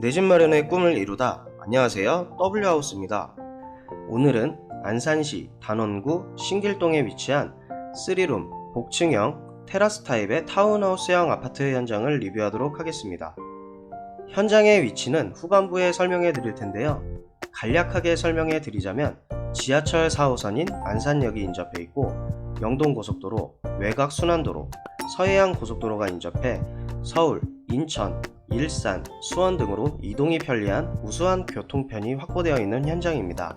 내 집 마련의 꿈을 이루다. 안녕하세요. W하우스입니다. 오늘은 안산시 단원구 신길동에 위치한 3룸 복층형 테라스 타입의 타운하우스형 아파트 현장을 리뷰하도록 하겠습니다. 현장의 위치는 후반부에 설명해 드릴 텐데요. 간략하게 설명해 드리자면 지하철 4호선인 안산역이 인접해 있고 영동고속도로, 외곽순환도로, 서해안 고속도로가 인접해 서울, 인천, 일산, 수원 등으로 이동이 편리한 우수한 교통편이 확보되어 있는 현장입니다.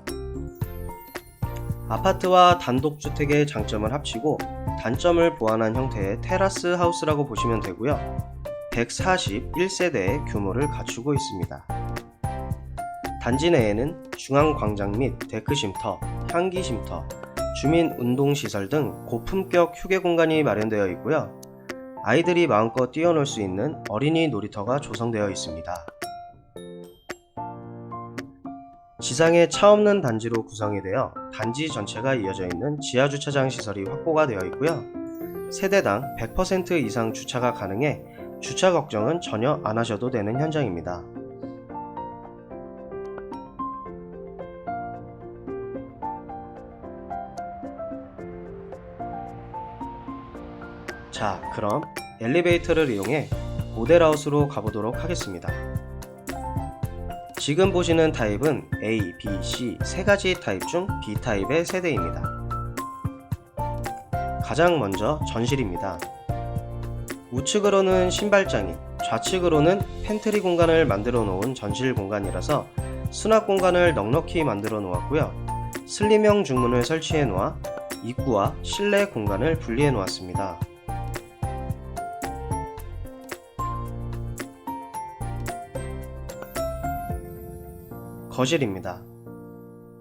아파트와 단독주택의 장점을 합치고 단점을 보완한 형태의 테라스 하우스라고 보시면 되고요. 141세대의 규모를 갖추고 있습니다. 단지 내에는 중앙광장 및 데크 쉼터, 향기 쉼터, 주민 운동 시설 등 고품격 휴게 공간이 마련되어 있고요. 아이들이 마음껏 뛰어놀 수 있는 어린이 놀이터가 조성되어 있습니다. 지상에 차 없는 단지로 구성이 되어 단지 전체가 이어져 있는 지하 주차장 시설이 확보가 되어 있고요. 세대당 100% 이상 주차가 가능해 주차 걱정은 전혀 안 하셔도 되는 현장입니다. 자, 그럼 엘리베이터를 이용해 모델하우스로 가보도록 하겠습니다. 지금 보시는 타입은 A, B, C 세 가지 타입 중 B 타입의 세대입니다. 가장 먼저 전실입니다. 우측으로는 신발장이, 좌측으로는 팬트리 공간을 만들어 놓은 전실 공간이라서 수납 공간을 넉넉히 만들어 놓았고요. 슬림형 중문을 설치해 놓아 입구와 실내 공간을 분리해 놓았습니다. 거실입니다.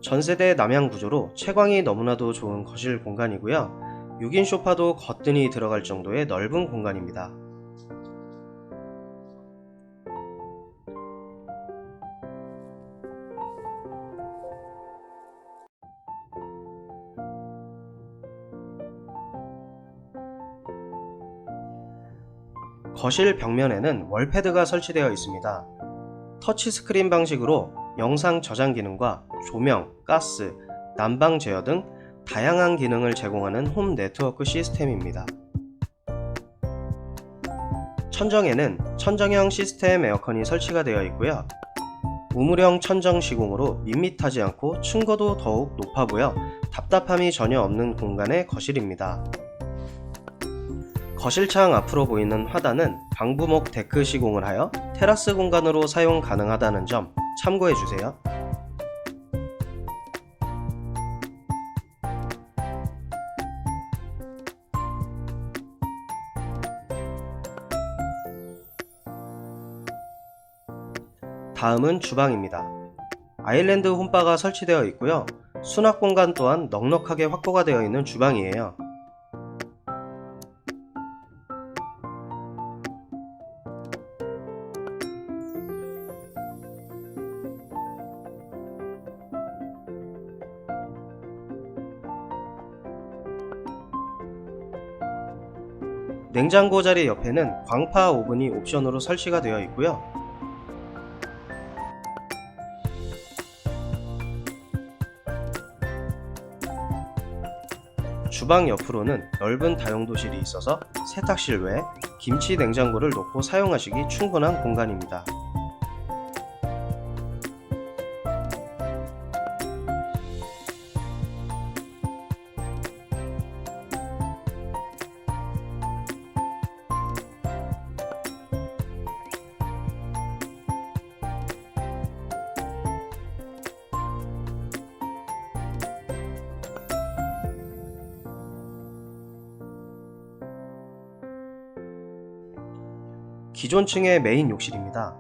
전세대 남향 구조로 채광이 너무나도 좋은 거실 공간이고요. 6인 소파도 거뜬히 들어갈 정도의 넓은 공간입니다. 거실 벽면에는 월패드가 설치되어 있습니다. 터치스크린 방식으로 영상 저장 기능과 조명, 가스, 난방 제어 등 다양한 기능을 제공하는 홈 네트워크 시스템입니다. 천정에는 천정형 시스템 에어컨이 설치가 되어 있고요. 우물형 천정 시공으로 밋밋하지 않고 층고도 더욱 높아 보여 답답함이 전혀 없는 공간의 거실입니다. 거실창 앞으로 보이는 화단은 방부목 데크 시공을 하여 테라스 공간으로 사용 가능하다는 점 참고해 주세요. 다음은 주방입니다. 아일랜드 홈바가 설치되어 있고요. 수납 공간 또한 넉넉하게 확보가 되어 있는 주방이에요. 냉장고 자리 옆에는 광파 오븐이 옵션으로 설치가 되어 있고요. 주방 옆으로는 넓은 다용도실이 있어서 세탁실 외에 김치 냉장고를 놓고 사용하시기 충분한 공간입니다. 기존 층의 메인 욕실입니다.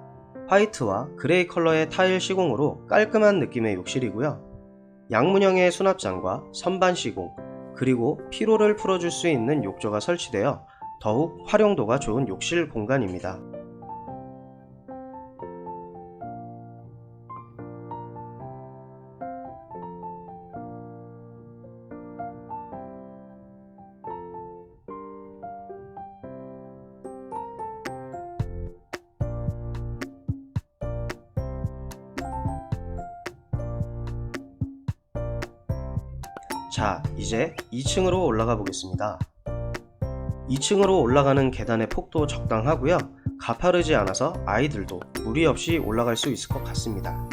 화이트와 그레이 컬러의 타일 시공으로 깔끔한 느낌의 욕실이고요. 양문형의 수납장과 선반 시공, 그리고 피로를 풀어줄 수 있는 욕조가 설치되어 더욱 활용도가 좋은 욕실 공간입니다. 자, 이제 2층으로 올라가 보겠습니다. 2층으로 올라가는 계단의 폭도 적당하고요. 가파르지 않아서 아이들도 무리 없이 올라갈 수 있을 것 같습니다.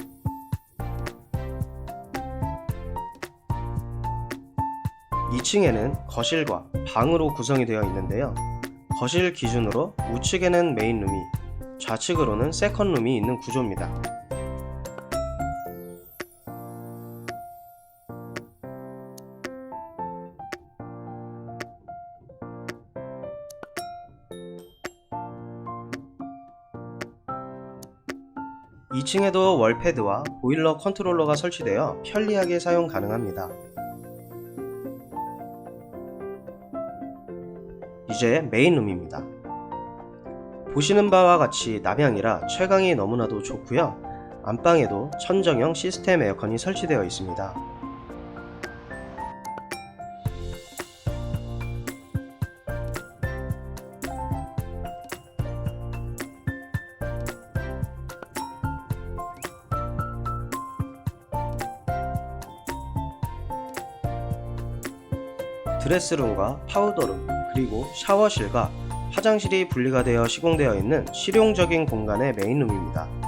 (2층에는) 거실과 방으로 구성이 되어 있는데요. 거실 기준으로 우측에는 메인룸이, 좌측으로는 세컨룸이 있는 구조입니다. (2층에도) 월패드와 보일러 컨트롤러가 설치되어 편리하게 사용 가능합니다. 이제 메인룸입니다. 보시는 바와 같이 남향이라 채광이 너무나도 좋고요. 안방에도 천정형 시스템 에어컨이 설치되어 있습니다. 드레스룸과 파우더룸 그리고 샤워실과 화장실이 분리가 되어 시공되어 있는 실용적인 공간의 메인룸입니다.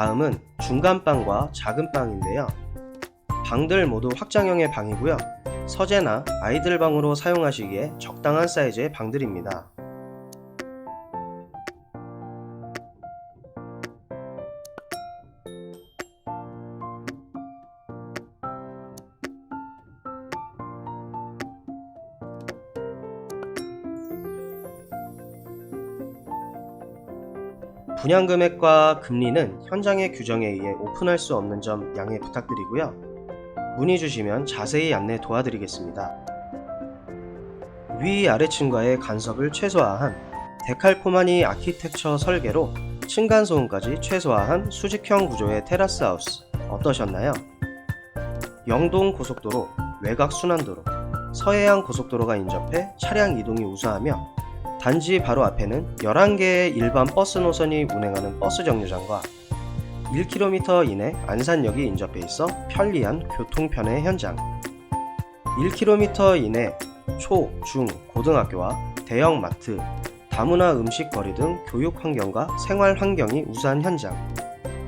다음은 중간방과 작은 방인데요. 방들 모두 확장형의 방이고요. 서재나 아이들 방으로 사용하시기에 적당한 사이즈의 방들입니다. 분양 금액과 금리는 현장의 규정에 의해 오픈할 수 없는 점 양해 부탁드리고요. 문의 주시면 자세히 안내 도와드리겠습니다. 위 아래층과의 간섭을 최소화한 데칼코마니 아키텍처 설계로 층간 소음까지 최소화한 수직형 구조의 테라스 하우스 어떠셨나요? 영동 고속도로, 외곽 순환도로, 서해안 고속도로가 인접해 차량 이동이 우수하며 단지 바로 앞에는 11개의 일반 버스 노선이 운행하는 버스 정류장과 1km 이내 안산역이 인접해 있어 편리한 교통편의 현장. 1km 이내 초, 중, 고등학교와 대형 마트, 다문화 음식 거리 등 교육 환경과 생활 환경이 우수한 현장.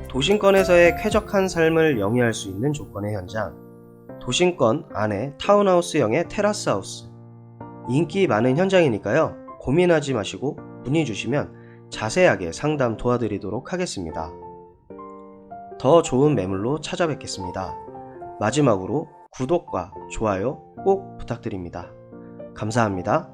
도심권에서의 쾌적한 삶을 영위할 수 있는 조건의 현장. 도심권 안에 타운하우스형의 테라스 하우스. 인기 많은 현장이니까요 고민하지 마시고 문의 주시면 자세하게 상담 도와드리도록 하겠습니다. 더 좋은 매물로 찾아뵙겠습니다. 마지막으로 구독과 좋아요 꼭 부탁드립니다. 감사합니다.